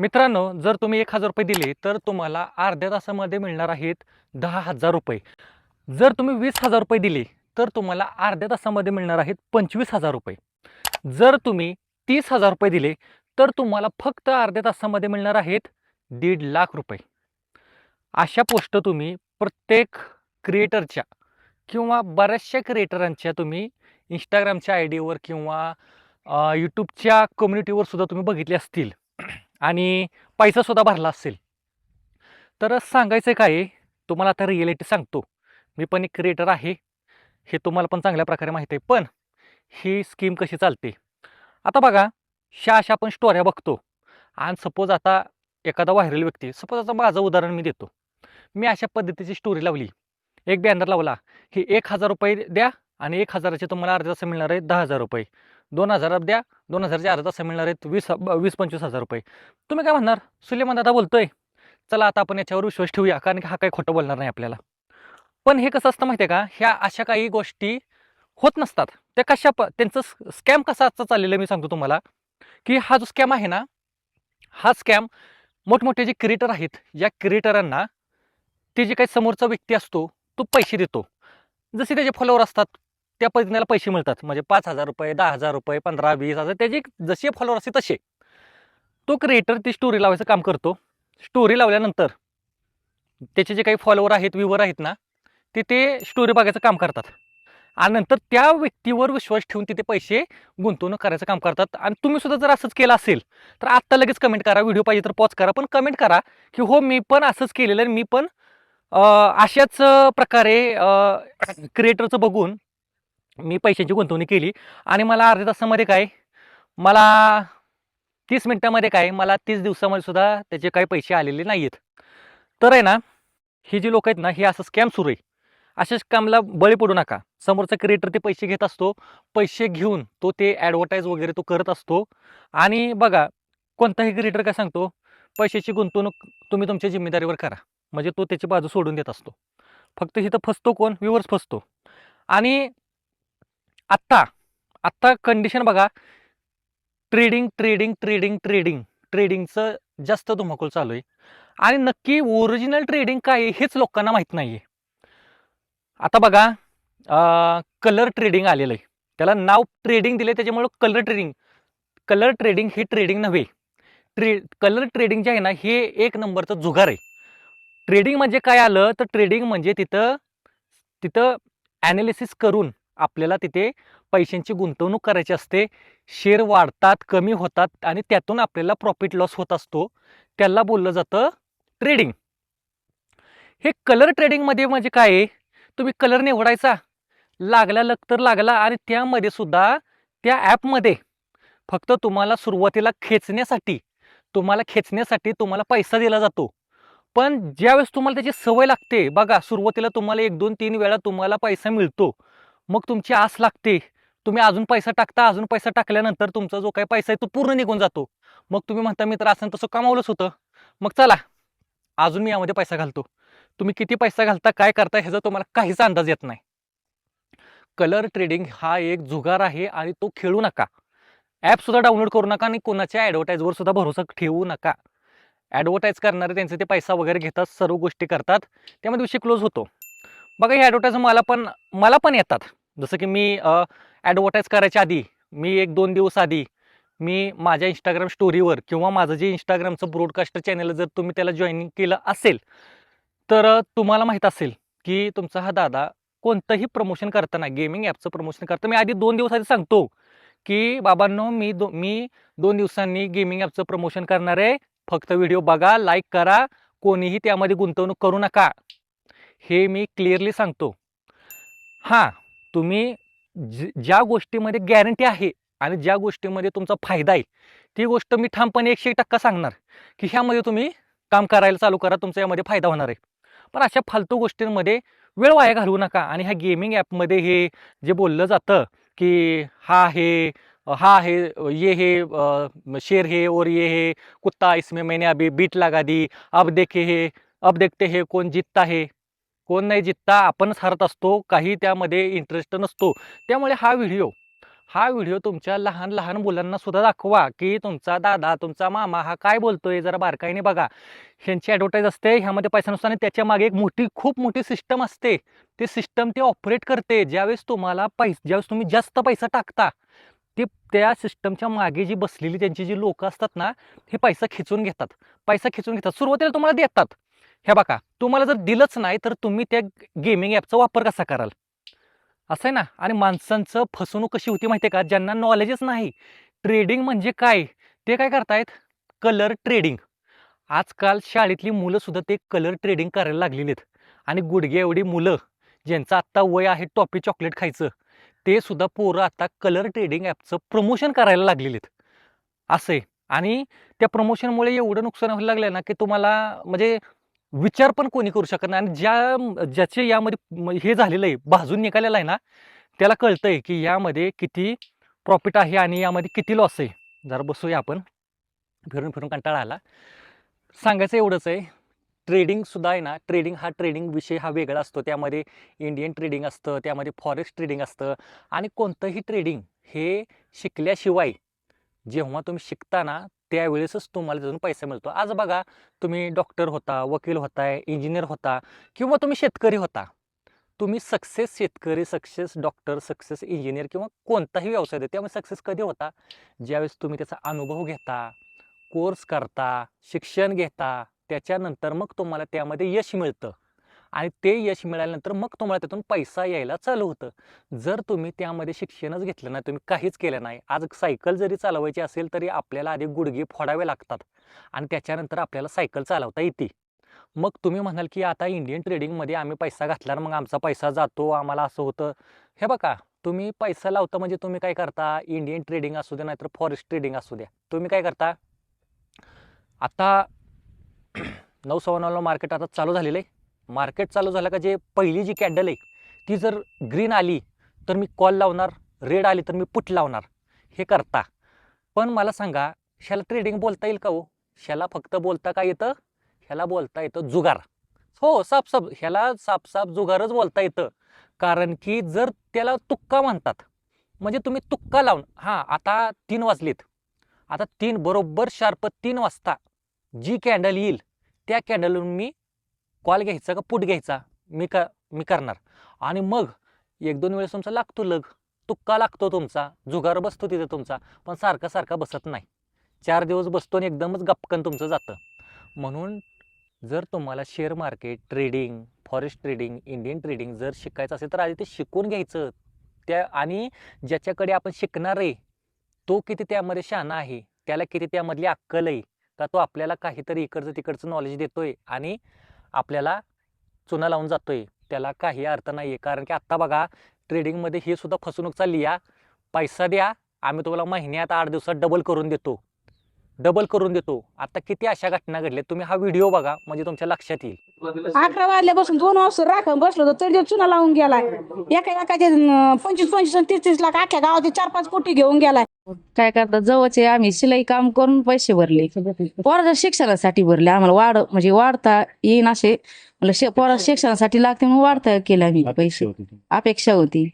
मित्रांनो जर तुम्ही एक हजार रुपये दिले तर तुम्हाला अर्ध्या तासामध्ये मिळणार आहेत दहा हजार रुपये. जर तुम्ही वीस हजार रुपये दिले तर तुम्हाला अर्ध्या तासामध्ये मिळणार आहेत पंचवीस हजार रुपये. जर तुम्ही तीस हजार रुपये दिले तर तुम्हाला फक्त अर्ध्या तासामध्ये मिळणार आहेत दीड लाख रुपये. अशा पोस्ट तुम्ही प्रत्येक क्रिएटरच्या किंवा बऱ्याचशा क्रिएटरांच्या तुम्ही इंस्टाग्रामच्या आय डीवर किंवा यूट्यूबच्या कम्युनिटीवर सुद्धा तुम्ही बघितले असतील. आणि पैसासुद्धा भरला असेल. तर सांगायचं काय तुम्हाला आता रिॲलिटी सांगतो. मी पण एक क्रिएटर आहे. हे तुम्हाला पण चांगल्या प्रकारे माहीत आहे. पण ही स्कीम कशी चालते? आता बघा शा अशा आपण स्टोऱ्या बघतो. आणि सपोज आता एखादा व्हायरल व्यक्ती सपोज आता माझं उदाहरण मी देतो. मी अशा पद्धतीची स्टोरी लावली. एक बॅनर लावला. की एक हजार रुपये द्या आणि एक हजाराचे तुम्हाला अर्ध्या तास मिळणार आहे दहा हजार रुपये. दोन हजार द्या दोन हजारचे अर्धा तास मिळणार आहेत. वीस वीस पंचवीस हजार रुपये. तुम्ही काय म्हणणार? सुलेमान दादा बोलतोय. चला आता आपण याच्यावर विश्वास ठेवूया कारण की हा काही खोटं बोलणार नाही आपल्याला. पण हे कसं असतं माहिती आहे का? ह्या अशा काही गोष्टी होत नसतात. त्या कशा प त्यांचं स्कॅम कसा आजचा चाललेलं मी सांगतो तुम्हाला. की हा जो स्कॅम आहे ना हा स्कॅम मोठमोठे जे क्रिएटर आहेत या क्रिएटरांना ते जे काही समोरचा व्यक्ती असतो तो पैसे देतो. जसे त्याचे फॉलोअर असतात त्या पद्धतीला पैसे मिळतात. म्हणजे पाच हजार रुपये दहा हजार रुपये पंधरा वीस हजार त्याचे जसे फॉलोअर असते तसे तो क्रिएटर ती स्टोरी लावायचं काम करतो. स्टोरी लावल्यानंतर त्याचे जे काही फॉलोअर आहेत व्ह्यूवर आहेत ना ते ते स्टोरी बघायचं काम करतात. आणि नंतर त्या व्यक्तीवर विश्वास ठेवून तिथे पैसे गुंतवणूक करायचं काम करतात. आणि तुम्ही सुद्धा जर असंच केलं असेल तर आत्ता लगेच कमेंट करा. व्हिडिओ पाहिजे तर पॉज करा. पण कमेंट करा की हो मी पण असंच केलेलं आहे मी पण अशाच प्रकारे क्रिएटरचं बघून मी पैशांची गुंतवणूक केली आणि मला अर्ध्या तासामध्ये काय मला तीस मिनटामध्ये काय मला तीस दिवसामध्ये सुद्धा त्याचे काही पैसे आलेले नाही आहेत तर आहे ना ही जी लोक आहेत ना हे असं स्कॅम सुरू आहे. अशा स्कॅमला बळी पडू नका. समोरचा क्रिएटर ते पैसे घेत असतो पैसे घेऊन तो ते ॲडव्हर्टाईज वगैरे तो करत असतो. आणि बघा कोणताही क्रिएटर काय सांगतो पैशाची गुंतवणूक तुम्ही तुमच्या जिम्मेदारीवर करा. म्हणजे तो त्याची बाजू सोडून देत असतो. फक्त इथं फसतो कोण? व्ह्यूवर्स फसतो. आणि आत्ता आत्ता कंडिशन बघा. ट्रेडिंग ट्रेडिंग ट्रेडिंग ट्रेडिंग ट्रेडिंगचं जास्त धुमाकूल चालू आहे. आणि नक्की ओरिजिनल ट्रेडिंग काय आहे हेच लोकांना माहीत नाही आहे आता बघा कलर ट्रेडिंग आलेलं आहे. त्याला नाव ट्रेडिंग दिले त्याच्यामुळं कलर ट्रेडिंग कलर ट्रेडिंग हे ट्रेडिंग नव्हे. ट्रे कलर ट्रेडिंग जे आहे ना हे एक नंबरचं जुगार आहे. ट्रेडिंग म्हणजे काय आलं? तर ट्रेडिंग म्हणजे तिथं तिथं ॲनालिसिस करून आपल्याला तिथे पैशांची गुंतवणूक करायची असते. शेअर वाढतात कमी होतात आणि त्यातून आपल्याला प्रॉफिट लॉस होत असतो. त्याला बोललं जातं ट्रेडिंग हे कलर ट्रेडिंगमध्ये म्हणजे काय तुम्ही कलर निवडायचा. लागला लग तर लागला आणि त्यामध्ये सुद्धा त्या ॲपमध्ये फक्त तुम्हाला सुरुवातीला खेचण्यासाठी तुम्हाला खेचण्यासाठी तुम्हाला पैसा दिला जातो. पण ज्यावेळेस तुम्हाला त्याची सवय लागते बघा सुरुवातीला तुम्हाला एक दोन तीन वेळा तुम्हाला पैसा मिळतो. मग तुमची आस लागते. तुम्ही अजून पैसा टाकता अजून पैसा टाकल्यानंतर तुमचा जो काही पैसा आहे तो पूर्ण निघून जातो. मग तुम्ही म्हणता मी तर असं तसं कमावलंच होतं. मग चला अजून मी यामध्ये पैसा घालतो. तुम्ही किती पैसा घालता काय करता ह्याचा तुम्हाला काहीच अंदाज येत नाही. कलर ट्रेडिंग हा एक जुगार आहे आणि तो खेळू नका. ॲप सुद्धा डाउनलोड करू नका आणि कोणाच्या ॲडव्हर्टाईजवर सुद्धा भरोसा ठेवू नका. ॲडव्हर्टाईज करणारे त्यांचे ते पैसा वगैरे घेतात सर्व गोष्टी करतात. त्यामध्ये विषय क्लोज होतो. बघा हे ॲडव्हर्टाईज मला पण मला पण येतात. जसं की मी ॲडव्हर्टाईज करायच्या आधी मी एक दोन दिवस आधी मी माझ्या इंस्टाग्राम स्टोरीवर किंवा माझं जे इंस्टाग्रामचं ब्रॉडकास्टर चॅनल जर तुम्ही त्याला जॉईनिंग केलं असेल तर तुम्हाला माहीत असेल की तुमचा हा दादा कोणतंही प्रमोशन करताना गेमिंग ॲपचं प्रमोशन करताना मी आधी दोन दिवस आधी सांगतो की बाबांनो मी दो मी दोन दिवसांनी गेमिंग ॲपचं प्रमोशन करणार आहे. फक्त व्हिडिओ बघा लाईक करा. कोणीही त्यामध्ये गुंतवणूक करू नका. हे मी क्लिअरली सांगतो. हां. तुम्ही ज ज्या गोष्टीमध्ये गॅरंटी आहे आणि ज्या गोष्टीमध्ये तुमचा फायदा आहे ती गोष्ट मी ठामपणे एकशे एक टक्का सांगणार की ह्यामध्ये तुम्ही काम करायला चालू करा तुमचा यामध्ये फायदा होणार आहे. पण अशा फालतू गोष्टींमध्ये वेळ वाया घालवू नका आणि ह्या गेमिंग ॲपमध्ये हे जे बोललं जातं की हा हे हा आहे ये हे शेर हे और ये हे कुत्ता इसमें मैंने अभी बीट लगा दी अब देखे हे अब देखते हे कोण जितता हे. कोण नाही जितता आपणच हरत असतो काही त्यामध्ये इंटरेस्ट नसतो. त्यामुळे हा व्हिडिओ हा व्हिडिओ तुमच्या लहान लहान मुलांना सुद्धा दाखवा की तुमचा दादा तुमचा मामा हा काय बोलतोय जरा बारकाईने बघा. ह्यांची ॲडव्हर्टाईज असते ह्यामध्ये पैसा नसतो आणि त्याच्यामागे एक मोठी खूप मोठी सिस्टम असते. ते सिस्टम ते ऑपरेट करते. ज्यावेळेस तुम्हाला पैस ज्यावेळेस तुम्ही जास्त पैसा टाकता ते त्या सिस्टमच्या मागे जी बसलेली त्यांची जी लोकं असतात ना हे पैसा खिचून घेतात. पैसा खिचून घेतात. सुरुवातीला तुम्हाला देतात. हे बघा तुम्हाला जर दिलंच नाही तर तुम्ही त्या गेमिंग ॲपचा वापर कसा कराल? असं आहे ना? आणि माणसांचं फसवणूक कशी होती माहिती आहे का? ज्यांना नॉलेजच नाही. ट्रेडिंग म्हणजे काय? ते काय करतायत? कलर ट्रेडिंग आजकाल शाळेतली मुलं सुद्धा ते कलर ट्रेडिंग करायला लागलेली आहेत. आणि गुडघे एवढी मुलं ज्यांचं आत्ता वय आहे टॉपी चॉकलेट खायचं ते सुद्धा पोरं आता कलर ट्रेडिंग ॲपचं प्रमोशन करायला लागलेले आहेत. असं आहे. आणि त्या प्रमोशनमुळे एवढं नुकसान व्हायला लागलं ना की तुम्हाला म्हणजे विचार पण कोणी करू शकत नाही. आणि ज्या ज्याचे यामध्ये हे झालेलं आहे भाजून निघालेलं आहे ना त्याला कळतंय की यामध्ये किती प्रॉफिट आहे आणि यामध्ये किती लॉस आहे. जरा बसूया आपण. फिरून फिरून कंटाळा आला. सांगायचं एवढंच आहे ट्रेडिंगसुद्धा आहे ना ट्रेडिंग हा ट्रेडिंग विषय हा वेगळा असतो. त्यामध्ये इंडियन ट्रेडिंग असतं त्यामध्ये फॉरेस्ट ट्रेडिंग असतं. आणि कोणतंही ट्रेडिंग हे शिकल्याशिवाय जेव्हा तुम्ही शिकता ना त्यावेळेसच तुम्हाला त्यातून पैसा मिळतो. आज बघा तुम्ही डॉक्टर होता वकील होताय इंजिनियर होता किंवा तुम्ही शेतकरी होता. तुम्ही सक्सेस शेतकरी सक्सेस डॉक्टर सक्सेस इंजिनियर किंवा कोणताही व्यवसाय देते त्यामुळे सक्सेस कधी होता? ज्यावेळेस तुम्ही त्याचा अनुभव घेता कोर्स करता शिक्षण घेता त्याच्यानंतर मग तुम्हाला त्यामध्ये यश मिळतं. आणि ते यश मिळाल्यानंतर मग तुम्हाला त्यातून पैसा यायला चालू होतं. जर तुम्ही त्यामध्ये शिक्षणच घेतलं नाही तुम्ही काहीच केलं नाही आज सायकल जरी चालवायची असेल तरी आपल्याला आधी गुडघे फोडावे लागतात आणि त्याच्यानंतर आपल्याला सायकल चालवता येते. मग तुम्ही म्हणाल की आता इंडियन ट्रेडिंगमध्ये आम्ही पैसा घातला मग आमचा पैसा जातो आम्हाला असं होतं. हे बघा तुम्ही पैसा लावता म्हणजे तुम्ही काय करता? इंडियन ट्रेडिंग असू द्या नाहीतर फॉरेस्ट ट्रेडिंग असू द्या. तुम्ही काय करता? आता नऊ सव्वा नऊला मार्केट आता चालू झालेलं आहे. मार्केट चालू झालं का जे पहिली जी कॅन्डल आहे ती जर ग्रीन आली तर मी कॉल लावणार रेड आली तर मी पुट लावणार. हे करता. पण मला सांगा ह्याला ट्रेडिंग बोलता येईल का हो? ह्याला फक्त बोलता काय येतं? ह्याला बोलता येतं जुगार. हो सापसाप ह्याला सापसाप जुगारच बोलता येतं. कारण की जर त्याला तुक्का म्हणतात म्हणजे तुम्ही तुक्का लावून हां आता तीन वाजलेत. आता तीन बरोबर शार्प तीन वाजता जी कॅन्डल येईल त्या कॅन्डलवरून मी कॉल घ्यायचा का पुट घ्यायचा? मी का मी करणार. आणि मग एक दोन वेळेस तुमचा लागतो लग. तुक्का लागतो तुमचा. जुगार बसतो तिथे तुमचा. पण सारखा सारखा बसत नाही. चार दिवस बसतो आणि एकदमच गपकन तुमचं जातं. म्हणून जर तुम्हाला share market trading forex trading Indian trading जर शिकायचं असेल तर आधी ते शिकून घ्यायचं. त्या आणि ज्याच्याकडे आपण शिकणार आहे तो किती त्यामध्ये शहाणा आहे त्याला किती त्यामधली अक्कल आहे का तो आपल्याला काहीतरी इकडचं तिकडचं नॉलेज देतोय आणि आपल्याला चुना लावून जातोय. त्याला काही अर्थ नाही आहे कारण की आत्ता बघा ट्रेडिंगमध्ये ही सुद्धा फसवणूक चालली या. पैसा द्या आम्ही तुम्हाला महिन्यात आठ दिवसात डबल करून देतो. डबल करून देतो. आता किती अशा घटना घडल्या? तुम्ही हा व्हिडिओ बघा म्हणजे तुमच्या लक्षात येईल. अकरा वाजल्यापासून दोन वाजता राखून बसलो होतो. तरी चुना लावून गेलाय. एका एकाचे पंचवीस पंचवीस तीस तीस लाख अख्ख्या गावाचे चार पाच कोटी घेऊन गेलाय. काय करतात जवळचे आम्ही शिलाई काम करून पैसे भरले. पोराच्या शिक्षणासाठी भरले. आम्हाला वाढ म्हणजे वाढता येईन असे. पोरा शिक्षणासाठी लागते म्हणून वाढता केले आम्ही पैसे. अपेक्षा होती.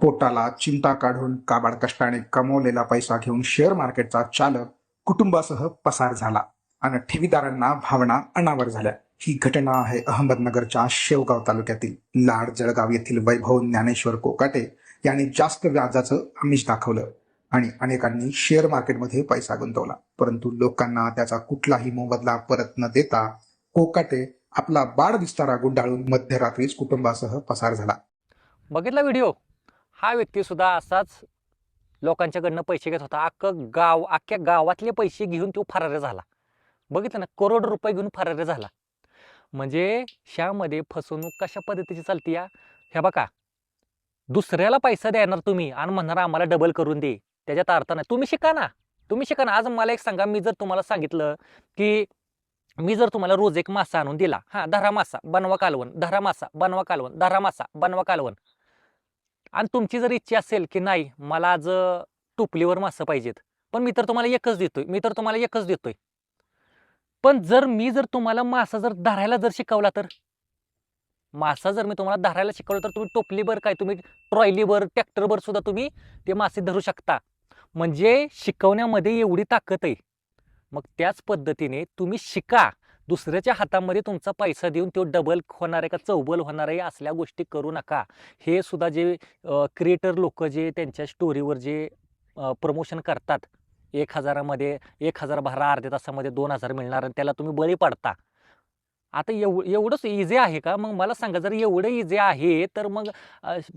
पोटाला चिंता काढून काबाड कष्टाने कमवलेला पैसा घेऊन शेअर मार्केटचा चालक कुटुंबासह पसार झाला. आणि ठेवीदारांना भावना अनावर झाल्या. ही घटना आहे अहमदनगरच्या शेवगाव तालुक्यातील लाड जळगाव येथील वैभव ज्ञानेश्वर कोकाटे यांनी जास्त व्याजाचं आमिष दाखवलं. आणि अनेकांनी शेअर मार्केटमध्ये पैसा गुंतवला. परंतु लोकांना त्याचा कुठलाही मोबदला परत न देता कोकाटे आपला बाळ विस्तारा गुंडाळून मध्यरात्रीच कुटुंबासह पसार झाला. बघितला व्हिडिओ हा व्यक्ती सुद्धा असाच लोकांच्याकडनं पैसे घेत होता. अख्खं गाव अख्ख्या गावातले पैसे घेऊन तो फरार झाला. बघितलं ना करोड रुपये घेऊन फरार झाला. म्हणजे ह्यामध्ये फसवणूक कशा पद्धतीची चालते या ह्या बघा. दुसऱ्याला पैसा देणार तुम्ही आणि म्हणणार आम्हाला डबल करून दे. त्याच्यात अर्थ नाही. तुम्ही शिका ना. तुम्ही शिका ना. आज मला एक सांगा मी जर तुम्हाला सांगितलं की मी जर तुम्हाला रोज एक मासा आणून दिला हा धरा मासा बनवा कालवण धरा मासा बनवा कालवण धरा मासा बनवा कालवण. आणि तुमची जर इच्छा असेल की नाही मला आज टोपलीवर मासं पाहिजेत पण मी तर तुम्हाला एकच देतोय मी तर तुम्हाला एकच देतोय. पण जर मी जर तुम्हाला मासा जर धरायला जर शिकवला तर? मासा जर मी तुम्हाला धरायला शिकवलं तर तुम्ही टोपलीवर काय तुम्ही ट्रॉयलीवर ट्रॅक्टरवर सुद्धा तुम्ही ते मासे धरू शकता. म्हणजे शिकवण्यामध्ये एवढी ताकद आहे. मग त्याच पद्धतीने तुम्ही शिका. दुसऱ्याच्या हातामध्ये तुमचा पैसा देऊन तो डबल होणार आहे का चौबल होणार आहे असल्या गोष्टी करू नका. हे सुद्धा जे क्रिएटर लोक जे त्यांच्या स्टोरीवर जे प्रमोशन करतात एक हजारामध्ये एक हजार बारा अर्ध्या तासामध्ये दोन हजार मिळणार आणि त्याला तुम्ही बळी पडता. आता एव एवढंच इझी आहे का? मग मला सांगा जर एवढं इझी आहे तर मग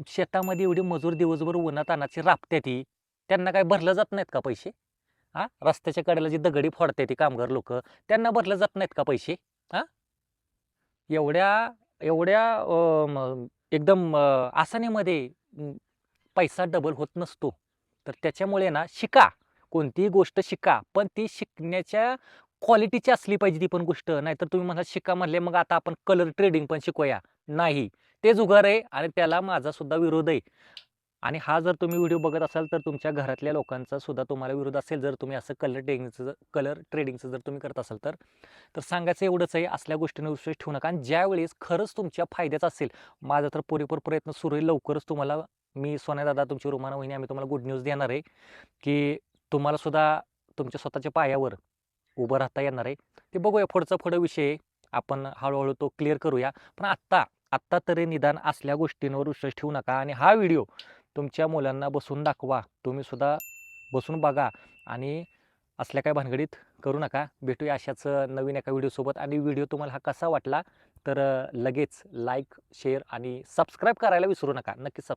शेतामध्ये एवढी मजूर दिवसभर उन्हात अनाची राबत्या ती त्यांना काय भरलं जात नाहीत का पैसे? हां? रस्त्याच्या कडेला जी दगडी फोडते ती कामगार लोक त्यांना भरलं जात नाहीत का पैसे? हा? एवढ्या एवढ्या एकदम आसानीमध्ये पैसा डबल होत नसतो. तर त्याच्यामुळे ना शिका. कोणतीही गोष्ट शिका. पण ती शिकण्याच्या क्वालिटीची असली पाहिजे ती पण गोष्ट. नाहीतर तुम्ही म्हणा शिका म्हणले मग आता आपण कलर ट्रेडिंग पण शिकूया. नाही. ते जुगार आहे आणि त्याला माझा सुद्धा विरोध आहे. आणि हा जर तुम्ही व्हिडिओ बघत असाल तर तुमच्या घरातल्या लोकांचा सुद्धा तुम्हाला विरोध असेल. जर तुम्ही असं कलर ट्रेडिंगचं कलर ट्रेडिंगचं जर तुम्ही करत असाल तर तर सांगायचं एवढंच आहे असल्या गोष्टींवर विश्वास ठेवू नका. आणि ज्यावेळेस खरंच तुमच्या फायद्याचं असेल माझा तर पुरेपूर प्रयत्न सुरू आहे. लवकरच तुम्हाला मी सोन्यादादा तुमची रुमाना वहिनी आम्ही तुम्हाला गुड न्यूज देणार आहे की तुम्हाला सुद्धा तुमच्या स्वतःच्या पायावर उभं राहता येणार आहे. ते बघूया पुढचा पुढं विषय आपण हळूहळू तो क्लिअर करूया. पण आत्ता आत्ता तरी निदान असल्या गोष्टींवर विश्वास ठेवू नका. आणि हा व्हिडिओ तुमच्या मुलांना बसून दाखवा. तुम्ही सुद्धा बसून बघा आणि असल्या काय भानगडीत करू नका. भेटूया अशाच नवीन एका व्हिडिओसोबत आणि व्हिडिओ तुम्हाला हा कसा वाटला तर लगेच लाईक शेअर आणि सबस्क्राईब करायला विसरू नका. नक्की सबस्क्राईब